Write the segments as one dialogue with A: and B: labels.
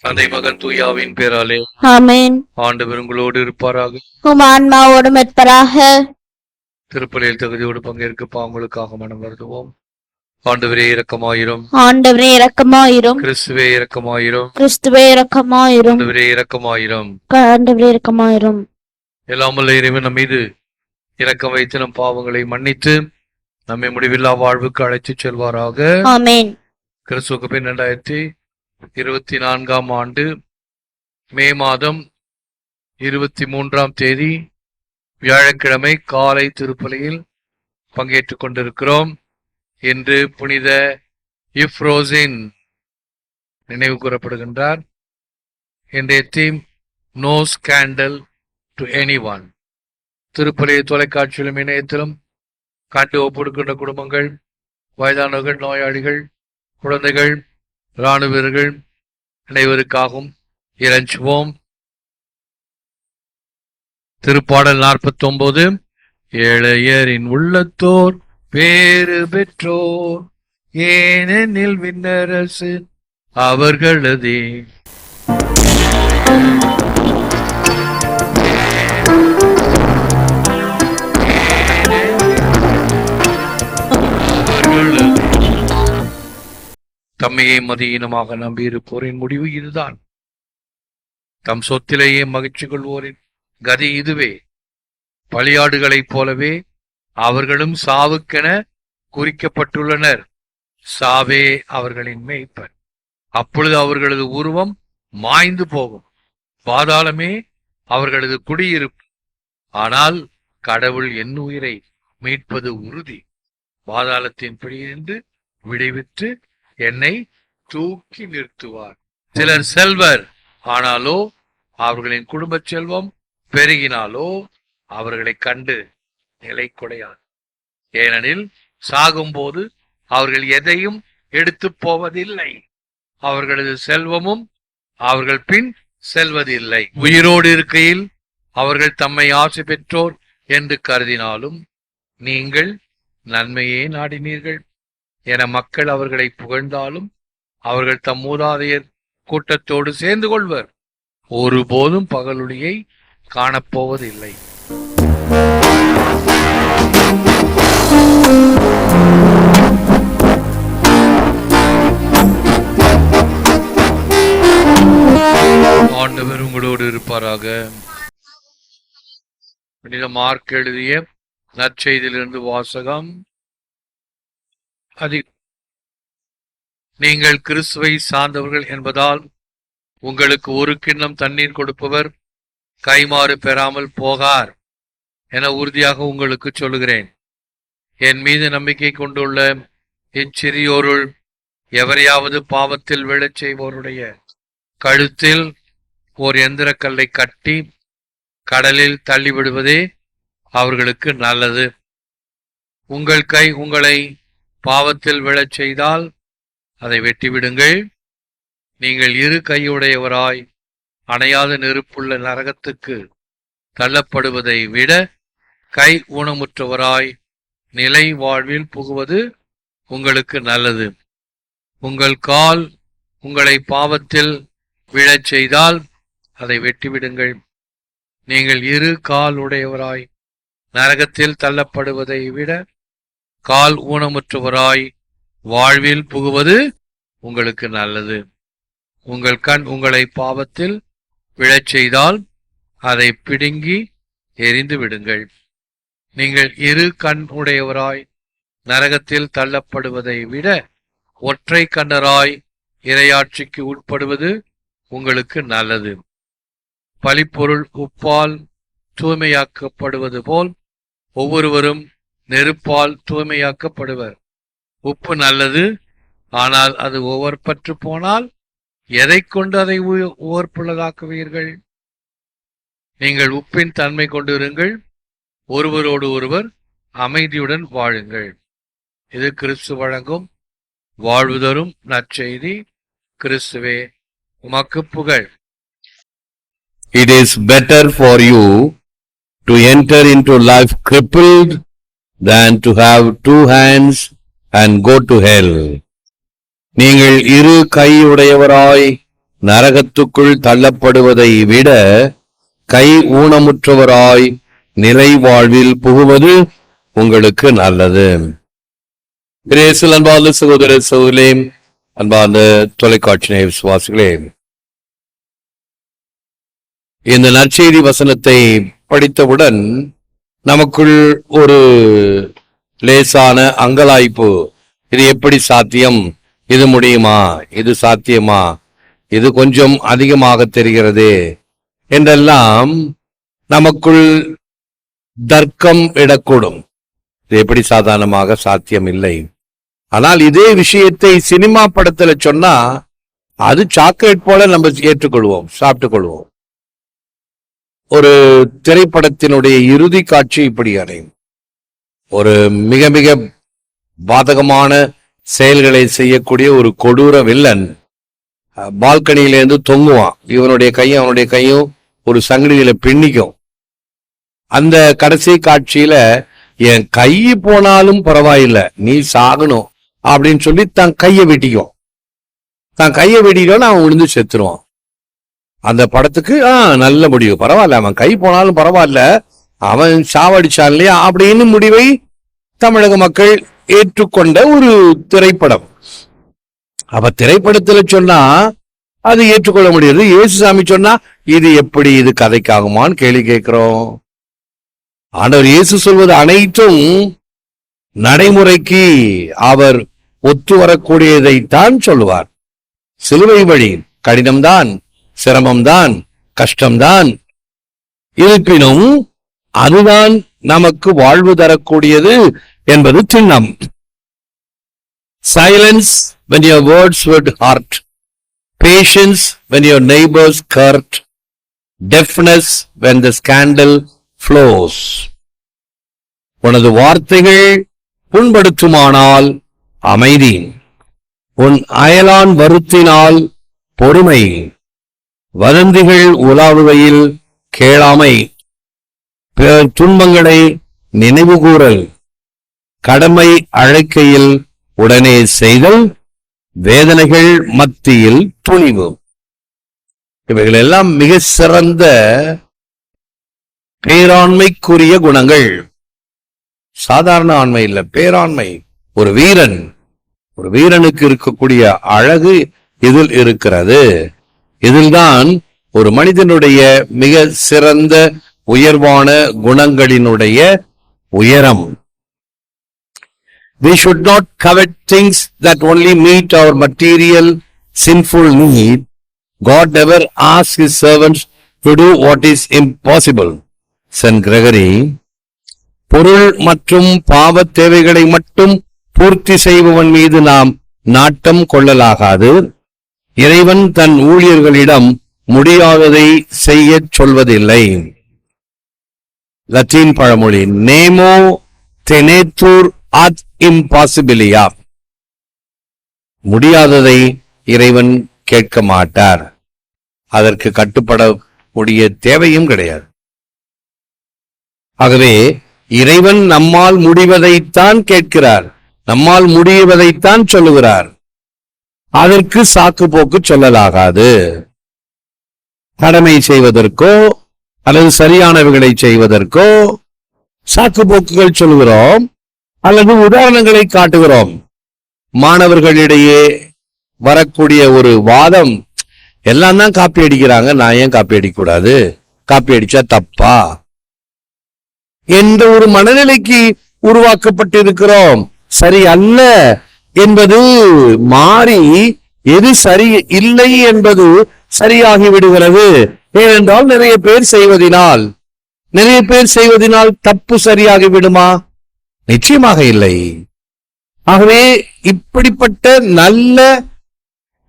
A: தந்தை மகன் தூயாவின் பேராலே
B: ஆமென்.
A: ஆண்டவர் உங்களோடு இருப்பாராக.
B: உம் ஆன்மாவோடும் இருப்பராக.
A: திருப்பலியில் தகுதியோடு பங்கேற்க பாவங்களுக்காக மனம் வருதுவோம். ஆண்டவரே இரக்கமாயிரும்.
B: ஆண்டவரே இரக்கமாயிரும்.
A: கிறிஸ்துவே இரக்கமாயிரும்.
B: கிறிஸ்துவே இரக்கமாயிரும்.
A: ஆண்டவரே இரக்கமாயிரும்.
B: ஆண்டவரே இரக்கமாயிரும்.
A: எல்லாம் வல்ல இறைவன் நம் மீது இரக்கம் வைத்து நம் பாவங்களை மன்னித்து நம்மை முடிவில்லா வாழ்வுக்கு அழைத்துச் செல்வாராக.
B: ஆமென்.
A: கிறிஸ்துவுக்கு பின் இரண்டாயிரத்தி இருபத்தி நான்காம் ஆண்டு மே மாதம் இருபத்தி மூன்றாம் தேதி வியாழக்கிழமை காலை திருப்பலியில் பங்கேற்றுக் கொண்டிருக்கிறோம் என்று புனித இஃப்ரோசின் நினைவு கூறப்படுகின்றார். இன்றைய theme no scandal to any one திருப்பலி தொலைக்காட்சியிலும் இணையத்திலும் காட்டு ஒப்படுக்கின்ற குடும்பங்கள் வயதானவர்கள் நோயாளிகள் குழந்தைகள் இராணுவ வீரர்கள் அனைவருக்காகவும் இறைஞ்சுவோம். திருப்பாடல் நாற்பத்தி ஒன்பது ஏழையரின் உள்ளத்தோர் பேறு பெற்றோர் ஏனெனில் விண்ணரசு அவர்களதே. தம்மையே மதியினமாக நம்பியிருப்போரின் முடிவு இதுதான். தம் சொத்திலேயே மகிழ்ச்சி கொள்வோரின் கதி இதுவே. பலியாடுகளைப் போலவே அவர்களும் சாவுக்கென குறிக்கப்பட்டுள்ளனர். சாவே அவர்களின் மேய்ப்பர். அப்பொழுது அவர்களது உருவம் மாய்ந்து போகும். பாதாளமே அவர்களது குடியிருப்பு. ஆனால் கடவுள் என் உயிரை மீட்பது உறுதி. பாதாளத்தின் பிடியிலிருந்து விடைவிற்று என்னை தூக்கி நிறுத்துவார். சிலர் செல்வர் ஆனாலோ அவர்களின் குடும்ப செல்வம் பெருகினாலோ அவர்களை கண்டு நிலை குடையாது ஏனெனில் சாகும்போது அவர்கள் எதையும் எடுத்து போவதில்லை. அவர்களது செல்வமும் அவர்கள் பின் செல்வதில்லை. உயிரோடு இருக்கையில் அவர்கள் தம்மை ஆசை பெற்றோர் என்று கருதினாலும் நீங்கள் நன்மையே நாடினீர்கள். என மக்கள் அவர்களை புகழ்ந்தாலும் அவர்கள் தம் மூதாதையர் கூட்டத்தோடு சேர்ந்து கொள்வர். ஒருபோதும் பகலொளியை காணப்போவதில்லை. ஆண்டவர் உங்களோடு இருப்பாராக. மார்க் எழுதிய நற்செய்தியிலிருந்து வாசகம் அதி நீங்கள் கிறிஸ்துவை சார்ந்தவர்கள் என்பதால் உங்களுக்கு ஒரு கிண்ணம் தண்ணீர் கொடுப்பவர் கைமாறு பெறாமல் போகார் என உறுதியாக உங்களுக்கு சொல்லுகிறேன். என் மீது நம்பிக்கை கொண்டுள்ள இச்சிறியோருள் எவரையாவது பாவத்தில் விழச் செய்வோருடைய கழுத்தில் ஓர் எந்திரக்கல்லை கட்டி கடலில் தள்ளிவிடுவதே அவர்களுக்கு நல்லது. உங்கள் கை உங்களை பாவத்தில் விழச் செய்தால் அதை வெட்டிவிடுங்கள். நீங்கள் இரு கையுடையவராய் அணையாத நெருப்புள்ள நரகத்துக்கு தள்ளப்படுவதை விட கை ஊனமுற்றவராய் நிலை வாழ்வில் புகுவது உங்களுக்கு நல்லது. உங்கள் கால் உங்களை பாவத்தில் விழச் செய்தால் அதை வெட்டிவிடுங்கள். நீங்கள் இரு கால் உடையவராய் நரகத்தில் தள்ளப்படுவதை விட கால் ஊனமுற்றவராய் வாழ்வில் புகுவது உங்களுக்கு நல்லது. உங்கள் கண் உங்களை பாவத்தில் விழச் செய்தால் அதை பிடுங்கி எரிந்து விடுங்கள். நீங்கள் இரு கண் உடையவராய் நரகத்தில் தள்ளப்படுவதை விட ஒற்றை கண்ணராய் இரையாட்சிக்கு உட்படுவது உங்களுக்கு நல்லது. பழிப்பொருள் உப்பால் தூய்மையாக்கப்படுவது போல் ஒவ்வொருவரும் நெருப்பால் தூய்மையாக்கப்படுவர். உப்பு நல்லது ஆனால் அது உவர்பற்று போனால் எதை கொண்டு அதை உ- நீங்கள் உப்பின் தன்மை கொண்டிருங்கள் ஒருவரோடு ஒருவர் அமைதியுடன் வாழுங்கள். இது கிறிஸ்து வழங்கும் வாழ்வுதரும் நற்செய்தி கிறிஸ்துவே உமக்கு புகழ்.
C: It is better for you to enter into life crippled than to have two hands and go to hell. நீங்கள் இரு கையுடையவராய் நரகத்துக்குள் தள்ளப்படுவதை விட கை ஊனமுற்றவராய் நிலை வாழ்வில் புகுவது உங்களுக்கு நல்லது கிரேசில் அன்பார்ந்த சகோதர சகோதரே அன்பார்ந்த தொலைக்காட்சி விசுவாசிகளே இந்த நற்செய்தி வசனத்தை படித்தவுடன் நமக்குள் ஒரு லேசான அங்கலாய்ப்பு. இது எப்படி சாத்தியம்? இது முடியுமா? இது சாத்தியமா? இது கொஞ்சம் அதிகமாக தெரிகிறது என்றெல்லாம் நமக்குள் தர்க்கம் இடக்கூடும். இது எப்படி சாதாரணமாக சாத்தியம் இல்லை ஆனால் இதே விஷயத்தை சினிமா படத்துல சொன்னா அது சாக்லேட் போல நம்ம ஏற்றுக்கொள்வோம் சாப்பிட்டுக் கொள்வோம் ஒரு திரைப்படத்தினுடைய இறுதி காட்சி இப்படி அடையும். ஒரு மிக மிக பாதகமான செயல்களை செய்யக்கூடிய ஒரு கொடூர வில்லன் பால்கனியிலேருந்து தொங்குவான். இவனுடைய கையும் அவனுடைய கையும் ஒரு சங்கிலியில பின்னிக்கும். அந்த கடைசி காட்சியில என் கை போனாலும் பரவாயில்லை நீ சாகணும் அப்படின்னு சொல்லி தான் கையை வெட்டிக்கும். தான் கையை வெட்டிட்டோன்னு அவன் விழுந்து செத்துருவான். அந்த படத்துக்கு ஆ நல்ல முடிவு. பரவாயில்ல அவன் கை போனாலும் பரவாயில்ல. அவன் சாவடிச்சான் இல்லையா அப்படின்னு முடிவை தமிழக மக்கள் ஏற்றுக்கொண்ட ஒரு திரைப்படம். அப்ப திரைப்படத்துல சொன்னா அது ஏற்றுக்கொள்ள முடியாது. இயேசுசாமி சொன்னா இது எப்படி இது கதைக்காகுமான்னு கேள்வி கேட்கிறோம். ஆண்டவர் இயேசு சொல்வது அனைத்தும் நடைமுறைக்கு அவர் ஒத்து வரக்கூடியதைத்தான் சொல்லுவார். சிலுவை வழி கடினம்தான். சிரமம்தான் கஷ்டம்தான். இருப்பினும் அதுதான் நமக்கு வாழ்வு தரக்கூடியது என்பது சின்னம் silence when your words would hurt patience when your neighbour's curt deafness when the scandal flows உனது வார்த்தைகள் புண்படுத்துமானால் அமைதி. உன் அயலான் வருத்தினால் பொறுமை. வதந்திகள் உலாவுகையில் கேளாமை. பிறர் துன்பங்களை நினைவுகூறல். கடமை அழைக்கையில் உடனே செய்தல். வேதனைகள் மத்தியில் துணிவு. இவைகள் எல்லாம் மிக சிறந்த பேராண்மைக்குரிய குணங்கள். சாதாரண ஆண்மை இல்லை பேராண்மை. ஒரு வீரன். ஒரு வீரனுக்கு இருக்கக்கூடிய அழகு இதில் இருக்கிறது. இதில்தான் ஒரு மனிதனுடைய மிக சிறந்த உயர்வான குணங்களினுடைய உயரம் we should not covet things that only meet our material sinful need god never asks his servants to do what is impossible saint gregory பொருள் மற்றும் பாவத் தேவைகளை மட்டும் பூர்த்தி செய்பவன் மீது நாம் நாட்டம் கொள்ளலாகாது இறைவன் தன் ஊழியர்களிடம் முடியாததை செய்யச் சொல்வதில்லை. லத்தீன் பழமொழி நேமோ தெனேத்தூர் அத் இம்பாசிபிலியா. முடியாததை இறைவன் கேட்க மாட்டார். அதற்கு கட்டுப்படக்கூடிய தேவையும் கிடையாது. ஆகவே இறைவன் நம்மால் முடிவதைத்தான் கேட்கிறார். நம்மால் முடிவதைத்தான் சொல்லுகிறார். அதற்கு சாக்கு போக்கு சொல்லலாகாது. கடமை செய்வதற்கோ அல்லது சரியானவைகளை செய்வதற்கோ சாக்கு போக்குகள் சொல்கிறோம் அல்லது உதாரணங்களை காட்டுகிறோம். மாணவர்களிடையே வரக்கூடிய ஒரு வாதம் எல்லாம் தான் காப்பி அடிக்கிறாங்க நான் ஏன் காப்பி அடிக்கக்கூடாது? காப்பி அடிச்சா தப்பா? என்ற ஒரு மனநிலைக்கு உருவாக்கப்பட்டிருக்கிறோம். சரி அல்ல. என்பது மாறி எது சரி இல்லை என்பது சரியாகி விடுகிறது. ஏனென்றால் நிறைய பேர் செய்வதினால் நிறைய பேர் செய்வதனால் தப்பு சரியாகி விடுமா? நிச்சயமாக இல்லை. ஆகவே இப்படிப்பட்ட நல்ல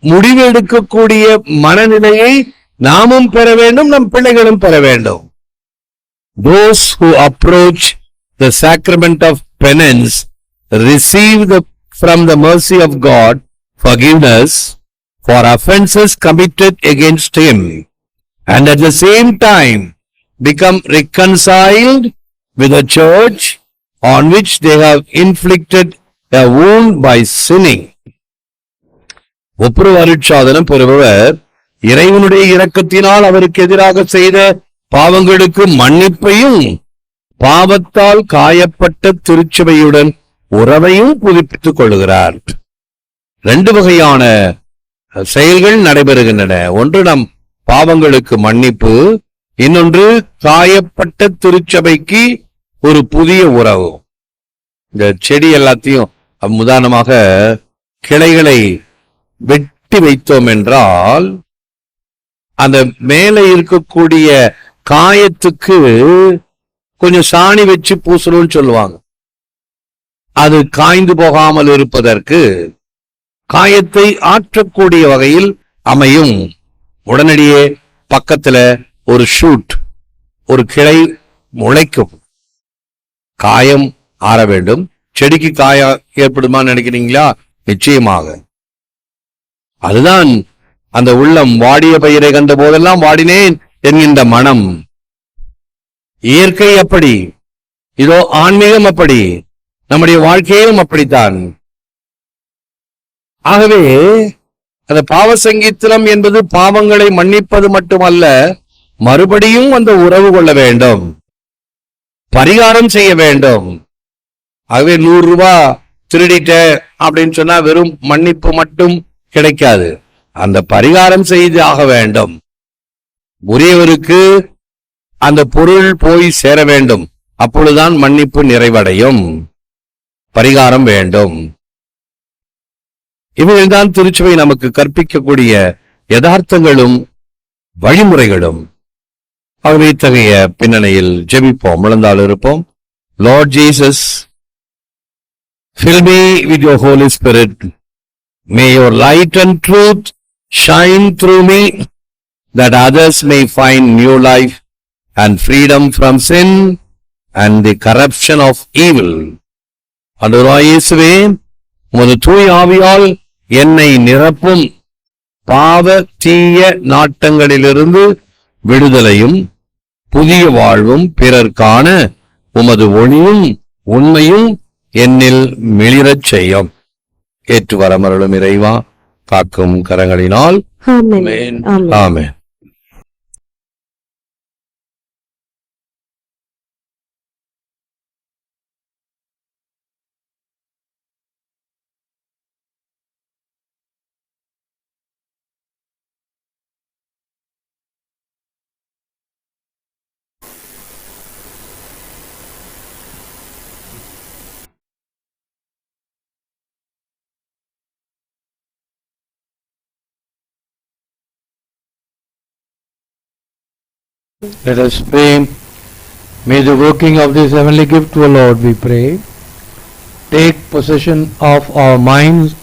C: முடிவு எடுக்கக்கூடிய மனநிலையை நாமும் பெற வேண்டும் நம் பிள்ளைகளும் பெற வேண்டும். Those who approach the sacrament of penance receive the, from the mercy of God forgiveness for offenses committed against him and at the same time become reconciled with the church on which they have inflicted a wound by sinning ஒப்புரவு அருட்சாதனம் பெறுபவர் இறைவனுடைய இரக்கத்தினால் அவருக்கு எதிராக செய்த பாவங்களுக்கு மன்னிப்பையும் பாவத்தால் காயப்பட்ட திருச்சபையுடன் உறவையும் புதுப்பித்துக் கொள்கிறார் ரெண்டு வகையான செயல்கள் நடைபெறுகின்றன. ஒன்று நம் பாவங்களுக்கு மன்னிப்பு. இன்னொன்று காயப்பட்ட திருச்சபைக்கு ஒரு புதிய உறவு. இந்த செடி எல்லாத்தையும் உதாரணமாக கிளைகளை வெட்டி வைத்தோம் என்றால் அந்த மேலே இருக்கக்கூடிய காயத்துக்கு கொஞ்சம் சாணி வச்சு பூசணும்னு சொல்லுவாங்க. அது காய்ந்து போகாமல் இருப்பதற்கு காயத்தை ஆற்றக்கூடிய வகையில் அமையும். உடனடியே பக்கத்துல ஒரு ஷூட் ஒரு கிளை முளைக்கும். காயம் ஆற வேண்டும். செடிக்கு காயம் ஏற்படுமான்னு நினைக்கிறீங்களா? நிச்சயமாக. அதுதான் அந்த உள்ளம் வாடிய பயிரை கண்ட போதெல்லாம் வாடினேன் என்கின்ற மனம். இயற்கை அப்படி. இதோ ஆன்மீகம் அப்படி. நம்முடைய வாழ்க்கையிலும் அப்படித்தான். ஆகவே அந்த பாவ சங்கீத்திரம் என்பது பாவங்களை மன்னிப்பது மட்டுமல்ல மறுபடியும் அந்த உறவு கொள்ள வேண்டும். பரிகாரம் செய்ய வேண்டும். ஆகவே நூறு ரூபா திருடிட்ட அப்படின்னு சொன்னா வெறும் மன்னிப்பு மட்டும் கிடைக்காது. அந்த பரிகாரம் செய்து ஆக வேண்டும். உரியவருக்கு அந்த பொருள் போய் சேர வேண்டும். அப்பொழுதுதான் மன்னிப்பு நிறைவடையும். பரிகாரம் வேண்டும் இவைகள்தான் திருச்சபை நமக்கு கற்பிக்கக்கூடிய யதார்த்தங்களும் வழிமுறைகளும் ஆகவே இத்தகைய பின்னணியில் ஜெபிப்போம் முழந்தாள் இருப்போம் Lord Jesus fill me with your holy spirit may your light and truth shine through me that others may find new life and freedom from sin and the corruption of evil அன்றுராய் இயேசுவே உமது தூய் ஆவியால் என்னை நிரப்பும் பாவ தீய நாட்டங்களிலிருந்து விடுதலையும் புதிய வாழ்வும் பிறர்க்கான உமது ஒளியும் உண்மையும் என்னில் மிளிரச் செய்யும். ஏற்று வரமருளும் இறைவா காக்கும் கரங்களினால்
B: ஆமென். ஆமென்.
A: Let us pray. May the working of this heavenly gift, O Lord, we pray, take possession of our minds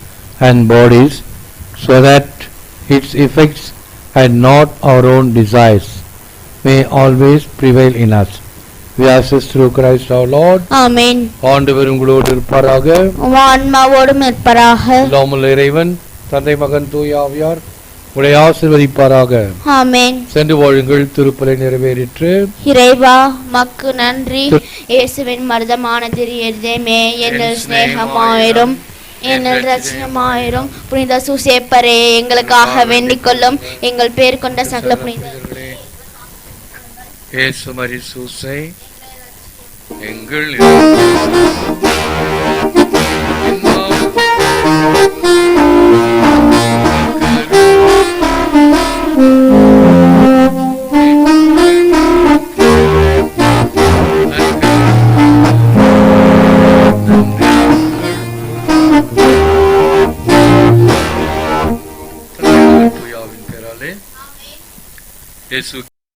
A: and bodies so that its effects and not our own desires may always prevail in us. We ask this through Christ our Lord.
B: ஆமென்
A: ஆண்டவர் உங்களோடு இருப்பாராக
B: உம் ஆன்மாவோடும் இருப்பராக
A: இல்லாமல் இறைவன் தந்தை மகன் தூய் உடைய ஆசிர்வதிப்பாராக.
B: ஆமென்.
A: சென்று வாழுங்கள் திருப்பலை நிறைவேறிற்று.
B: இறைவா மக்கு நன்றி. இயேசுவின் மருதமான திரியதேமே என்னில் சிநேகமாயிரும். என்னில் ரட்சணமாயிரும் புனித சுசேப்பரே எங்களுக்காக வேண்டிக் கொள்ளும் எங்கள் பேர் கொண்ட சகல புனித
A: இயேசு மரி சூசை எங்கள் பேராலே இயேசு